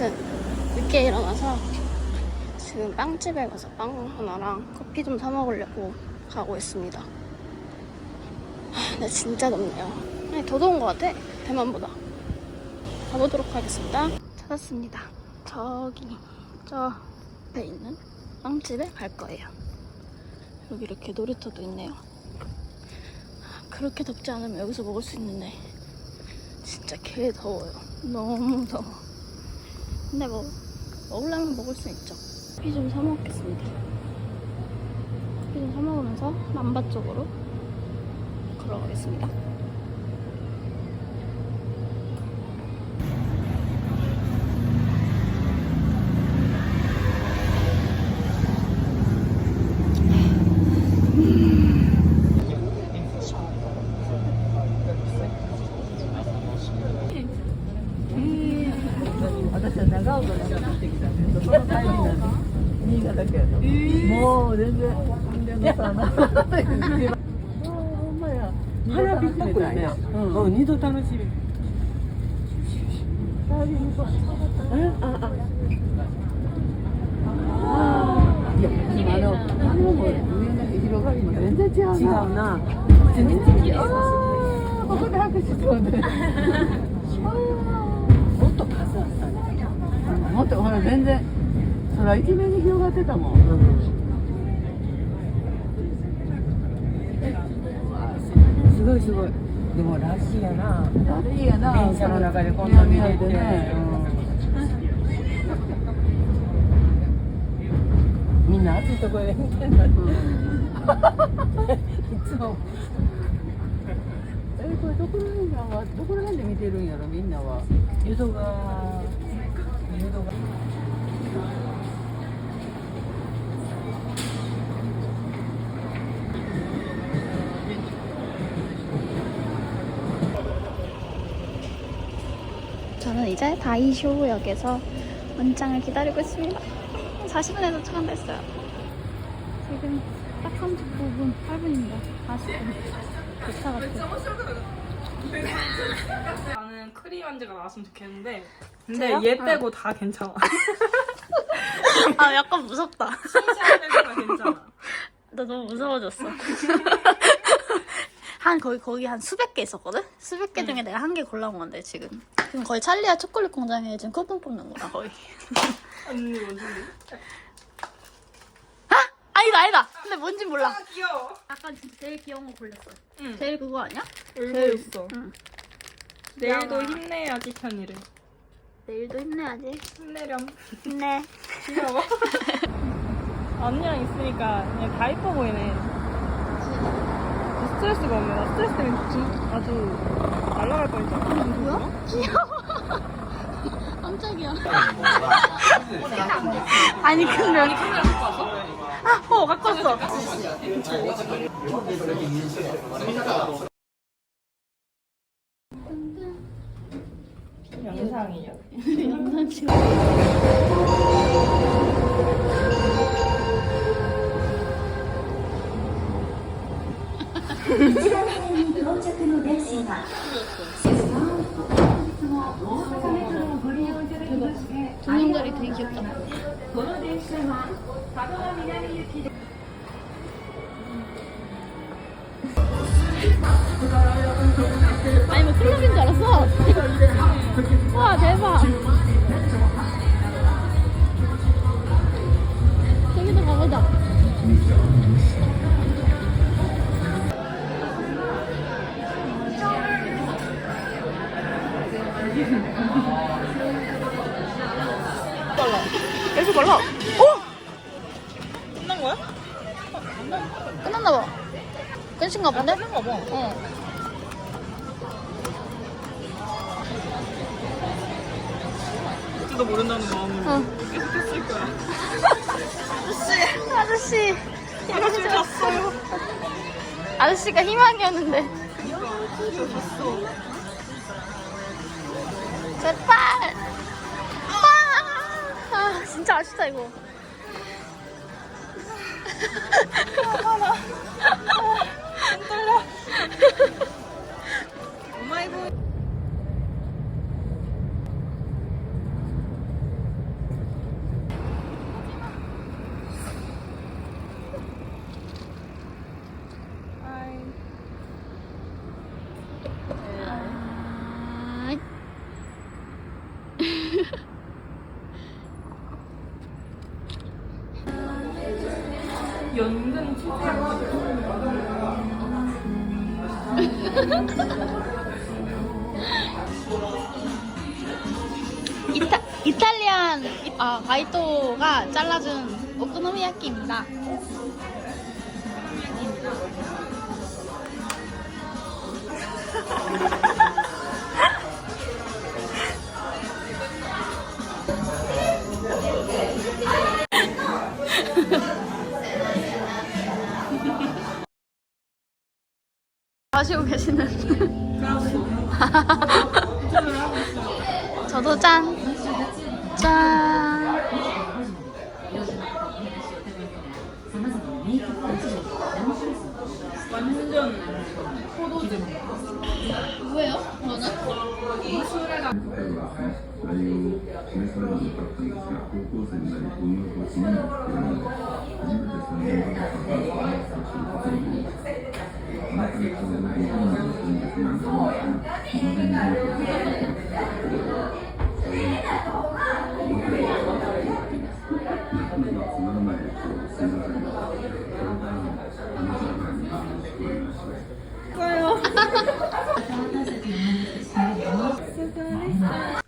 아무튼 늦게 일어나서 지금 빵집에 가서 빵 하나랑 커피 좀 사 먹으려고 가고 있습니다. 하, 근데 진짜 덥네요. 아니, 더 더운 것 같아. 대만보다. 가보도록 하겠습니다. 찾았습니다. 저기 저 앞에 있는 빵집에 갈 거예요. 여기 이렇게 놀이터도 있네요. 그렇게 덥지 않으면 여기서 먹을 수 있는데 진짜 개 더워요. 너무 더워. 근데 뭐 먹으려면 먹을 수 있죠. 커피 좀 사 먹겠습니다. 커피 좀 사 먹으면서 남바 쪽으로 걸어가겠습니다. 全然全然。ほんまや。花火っぽくないな。うん。うん、二度楽しみ。いや、あの、あのもりも全然違うな。違うな。全然違う。あーここで拍手しそうで。もっと数あったね。もっとほら全然空一面に広がってたもん。すごい。でもらしいやな。誰いいやな。電車の中でこんな見れて南ね。みんな暑いところで見てんのに。いつも。えこれどこら辺はどこら辺で見てるんやろみんなは。淀川。淀川。 이제 다이쇼역에서 원장을 기다리고 있습니다. 40분에 도착한다 했어요. 지금 딱 39분, 8분입니다. 40분. 도착 같아요. 나는 크림 안지가 나왔으면 좋겠는데 근데 저요? 얘 빼고 다 괜찮아 아, 약간 무섭다. 빼고 다 괜찮아 나 너무 무서워졌어. 한 거기 거기 한 수백 개 있었거든. 수백 개 중에 내가 한 개 골라온 건데 지금 지금 거의 찰리아 초콜릿 공장에 지금 쿠폰 뽑는 거야 거의. 언니 뭔지 아니다 아니다. 근데 뭔진 몰라. 아 귀여워 아까 진짜 제일 귀여운 거 골랐어. 응 제일 그거 아니야? 울고 있어 응. 내일도. 힘내야지 편이래 내일도 힘내야지. 힘내렴 힘내. 귀여워 언니랑 있으니까 그냥 다 이뻐 보이네 스트레스가 없네 나 스트레스 때문에 진- 아주 날아갈 뻔했잖아 뭐야? 귀여워. 깜짝이야. 아니 근데 여기 카메라 갖고 왔어? 아, 어 갖고 왔어. 영상이요 영상 찍어. 조명자리 되게 귀엽다. 아니 뭐 클럽인 줄 알았어. 와 계속 발라 어? 끝난 거야? 끝났나 봐. 끝인가 본데? 끝난가 봐. 어. 진짜 모른다는 마음으로 어. 계속 했을 거야 아저씨. 아저씨 잤어요 아저씨가 희망이었는데. 제발. 아, 아 진짜 아쉽다 이거. 이탈리안 아 바이토가 잘라준 오코노미야키입니다. 마시고 계시는. 저도 짠. 짠. 완전 뭐예요? 저는? Bye.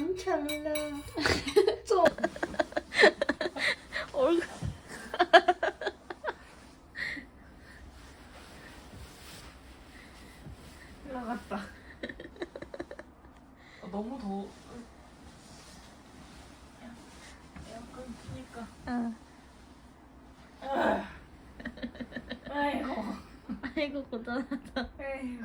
완성. 완창라. 좀. 얼굴. 올라갔다. 어, 너무 더워. 에어컨 키니까. 응. 아이고. 아이고 고단하다. 아이고.